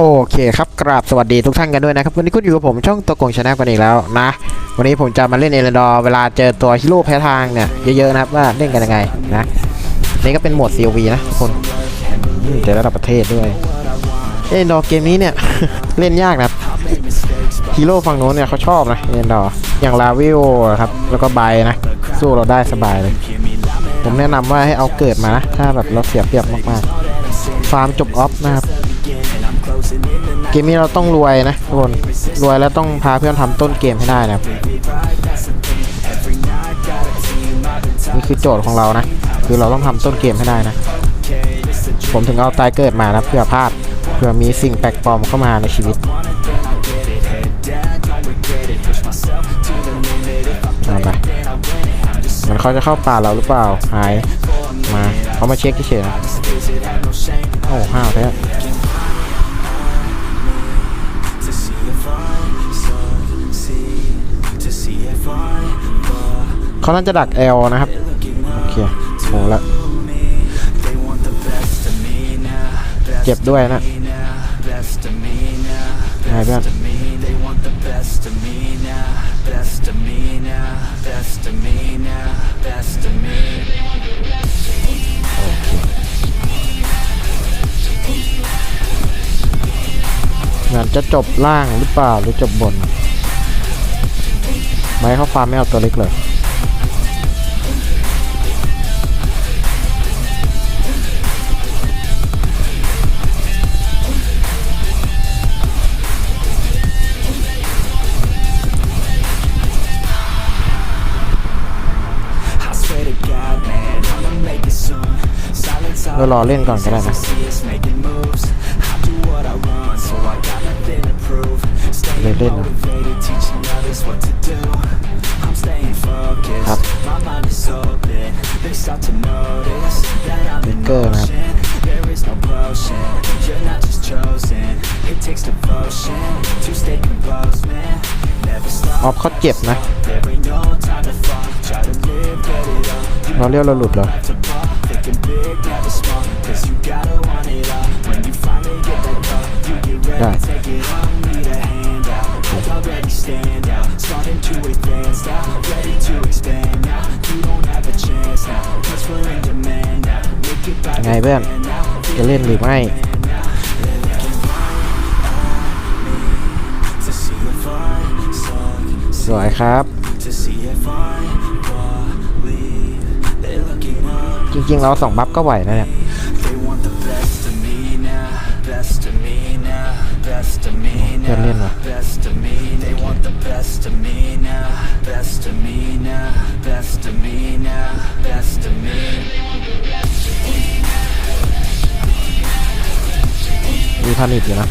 โอเคครับกราบสวัสดีทุกท่านกันด้วยนะครับวันนี้คุณอยู่กับผมช่องตัวโกงชาแนลกันอีกแล้วนะ วันนี้ผมจะมาเล่นเอเลนดอร์เวลาเจอตัวฮีโร่แพ้ทางเนี่ยเยอะๆนะครับว่าเล่นกันยังไงนะนี่ก็เป็นโหมด COV นะคนเจอระดับประเทศด้วยเอเลนดอเกมนี้เนี่ยเล่นยากนะฮีโร่ฝั่งโน้นเนี่ยเขาชอบนะเอเลนดอร์อย่างลาวิโอครับแล้วก็ไบนะสู้เราได้สบายเลย ผมแนะนำว่าให้เอาเกิดมานะถ้าแบบเราเสียเปรียบมากๆฟาร์มจบออฟนะครับ เกมนี้เราต้องรวยนะทุกคนรวยแล้วต้องพาเพื่อนทำต้นเกมให้ได้นะครับนี่คือโจทย์ของเรานะ คือเราต้องทำต้นเกมให้ได้นะ ผมถึงเอาตายเกิดมานะเพื่อพลาดเพื่อมีสิ่งแปลกปลอมเข้ามาในชีวิตเอาไปมันเขาจะเข้าป่าเราหรือเปล่า หาย มา เขามาเช็คเฉยๆนะ โอ้ห้าวแท้ เขาน่าจะดักแอลนะครับ โอเคโหละเจ็บด้วยนะไงเพื่อนเหมือนจะจบล่างหรือเปล่าหรือจบบน ไม่เขาฟาร์มไม่เอาตัวเล็กเลย ก็รอเล่นก่อนก็ได้นะเล่นเล่นนะครับบิ๊กเกอร์นะครับออฟเขาเจ็บนะเราเรียกเราหลุดเหรอื่อนจะเล่นหรือไม่สวยครับ จริงๆเราสองบัฟก็ไหวนะเนี่ยเพื่นเล่นว่ะ มีพานิชอยู่นะ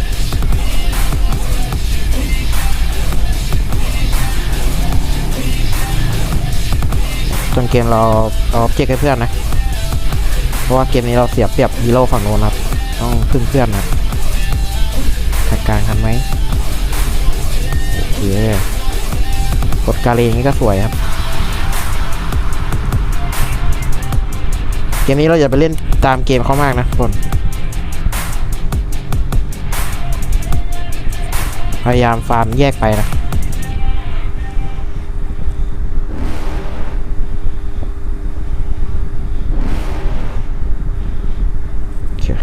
จนเกมเราเอาเจ็กให้เพื่อนนะ เพราะว่าเกมนี้เราเสียเปรียบฮีโร่ฝั่งโน้นครับ ต้องพึ่งเพื่อนนะแท็กกลางทันไหมโอเคกดกาเลงนี้ก็สวยครับ เกมนี้เราอย่าไปเล่นตามเกมเขามากนะทุกคน พยายามฟาร์มแยกไปนะ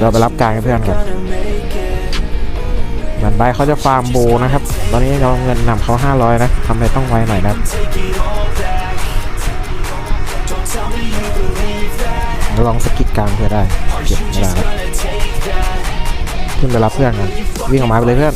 เราไปรับการกับเพื่อนกัน Gonna make it. บันไบเขาจะฟาร์มโบนะครับ ตอนนี้เราเงินนำเขา500 นะทำไมต้องไวหน่อยนะครับ Take it all back. Don't tell me you believe that. เราลองสกิดกลางเพื่อได้ เก็บเวลาขึ้นไปรับเพื่อนกันวิ่งออกมาไปเลยเพื่อน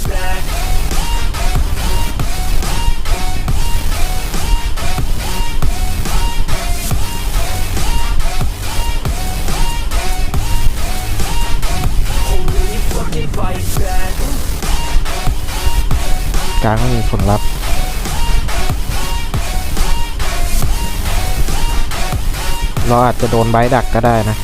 กลางไม่มีผลลัพธ์เราอาจจะโดนไบท์ดักก็ได้นะ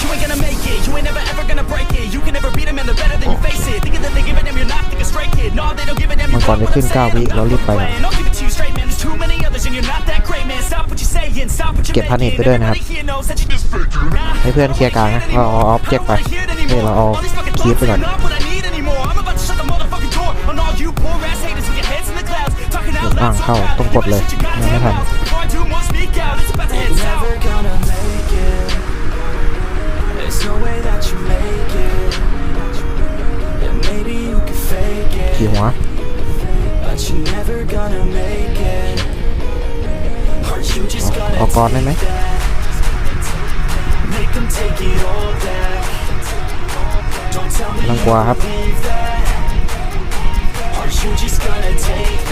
You ain't gonna make it, you ain't never ever gonna break it. You can never beat them and they're better than you face it. Thinking that they give a damn, you're not thinking straight, kid. No, they don't give a damn, you มังกร got จะ what ขึ้ I'm น9 saying. วิแล้วรีบไปนะ And I'll give it to you straight, man. There's too many others and you're not that great, man. Stop what you're saying, stop what you're เก็บพันนิด making. ไปด้วยนะครับ Everybody here knows that you just fake it. Nah, ให้เพื่อนเคลียร์กลางนะเราเอาออฟเจ็กไปเฮ้ยเราเอาคีฟไปก่อน อ่างเข้าต้องกดเลยยังไม่ทันกี่หัว ออกก่อนได้ไหมลังกว่าครับ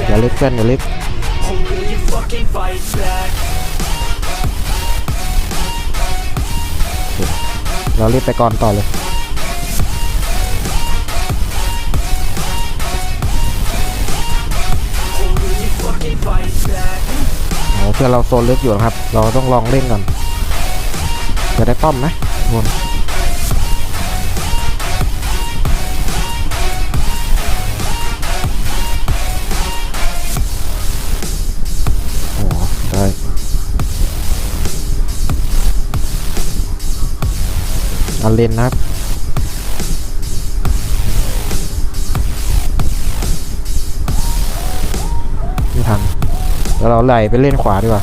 อย่า that. ลึกเพื่อนอย่าลึกเรารีบไปก่อนต่อเลยโอ้เพื่อเราโซนลึกอยู่นะครับ เราต้องลองเล่นก่อนจะได้ป้อมไหมทุกคน อาเลนนะครับไม่ทันเดี๋ยวเราไหลไปเล่นขวาดีกว่า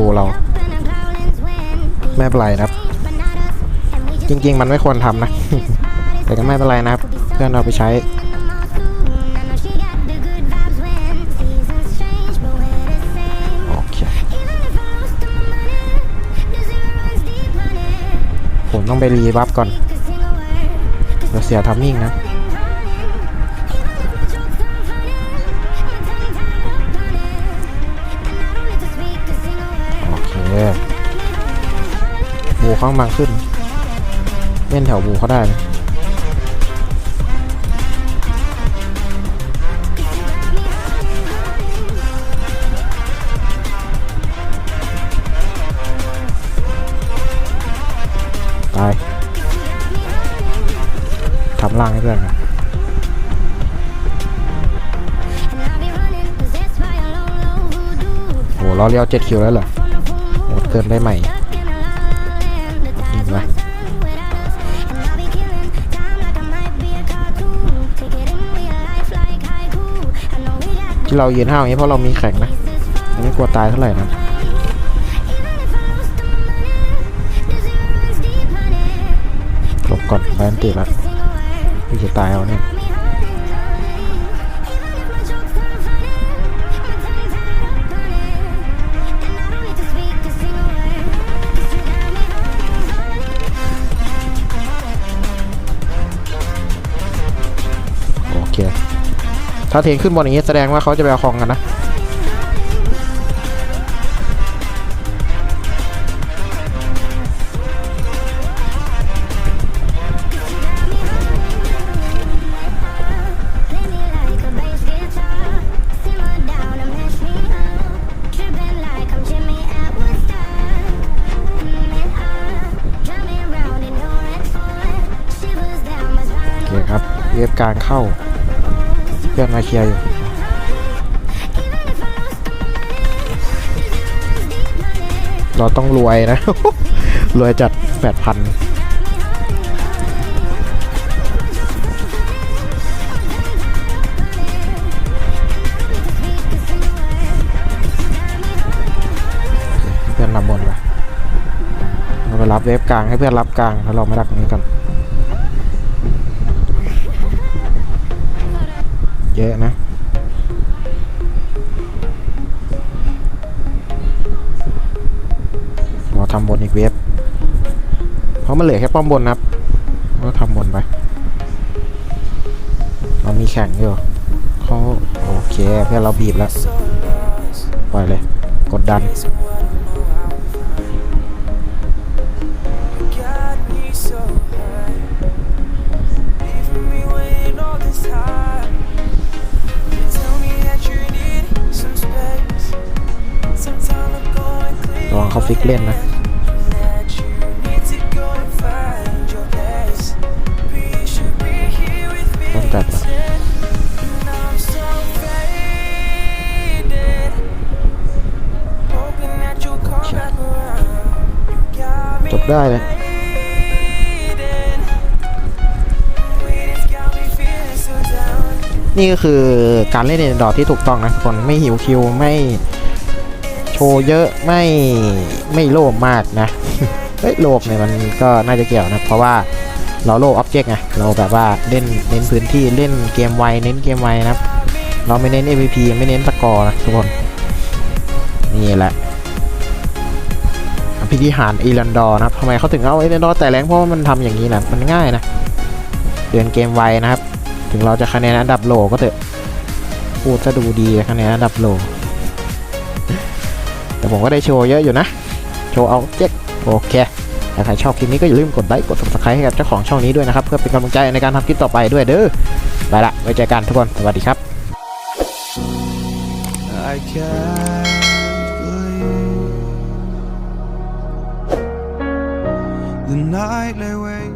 โอ้ cruise. ตัดบูเรา Up in the growlings when ไม่เป็นไรนะครับ change, but not us. And we จ just ริง ๆ มันไม่ควรทำนะ แต่ก็ไม่เป็นไรนะครับ เพื่อนเราไปใช้ in the mall soon. I know she got the good vibes when seasons change, but we're the same. โอเค Even if I lost all my money, the zero runs deep, honey. ผมต้องไปรีบัฟก่อน Speak a single word, 'cause เดี๋ยวเสียทัมมิ่งนะ บูข้างบางขึ้นเล่นแถวบูเขาได้เลยตายทำล่างให้เพื่อนกันโหล้อเลี้ยวเจ็ดคิวแล้วเหรอโหดเกินได้ใหม่ ยิงไหมที่เรายืนห้าวอย่างนี้เพราะเรามีแข่งนะไม่กลัวตายเท่าไหร่นะหลบก่อนแบนติดละพี่จะตายเอาเนี่ย ถ้าเทงขึ้นบนอย่างนี้แสดงว่าเขาจะไปเอาคลองกันนะ โอเคครับเวฟกลางเข้า พื่อนมาเคลียร์อยู่เราต้องรวยนะ รวยจัดแปดพันเพื่อนนำบนไปเราไปรับเวฟกลางให้เพื่อนรับกลางแล้วเรามาดักตรงนี้กัน เยอะนะเราทำบนอีกเวฟพราะมันเหลือแค่ป้อมบนนะครับก็ทำบนไปเรามีแข่งอยู่เขาโอเคเพื่อเราบีบแล้ว so lost. ปล่อยเลย กดดัน so faded, hoping that you'll come back around. You got me จบได้เลย waiting, waiting's got me feeling so down. นี่ก็คือการเล่นเอนดอร์ที่ถูกต้องนะทุกคนไม่หิวคิวไม่โช ว์เยอะไม่ไม่โลภมากนะเฮ้ยโลภเนี่ยมันก็น่าจะเกี่ยวนะเพราะว่าเราโลภอ็อบเจกต์ไงเราแบบว่าเล่นเน้นพื้นที่เล่นเกมไวเน้นเกมไวนะครับเราไม่เน้น MVP ไม่เน้นสกอร์นะทุกคนนี่แหละพิธีหารอีลันดอร์นะครับทำไมเขาถึงเอาอีลันดอร์แต่แรงเพราะว่ามันทำอย่างนี้นะมันง่ายนะเดินเกมไวนะครับ ถึงเราจะคะแนนอันดับโลก็เถอะพูดจะดูดีคะแนนอันดับโล แต่ผมก็ได้โชว์เยอะอยู่นะ โชว์เอาเจ๊กโอเคถ้าใครชอบคลิปนี้ก็อย่าลืมกดไลค์กด subscribe ให้กับเจ้าของช่องนี้ด้วยนะครับ เพื่อเป็นกำลังใจในการทำคลิปต่อไปด้วยเด้อไปละไว้เจอกันทุกคนสวัสดีครับ I can't believe the night lay wait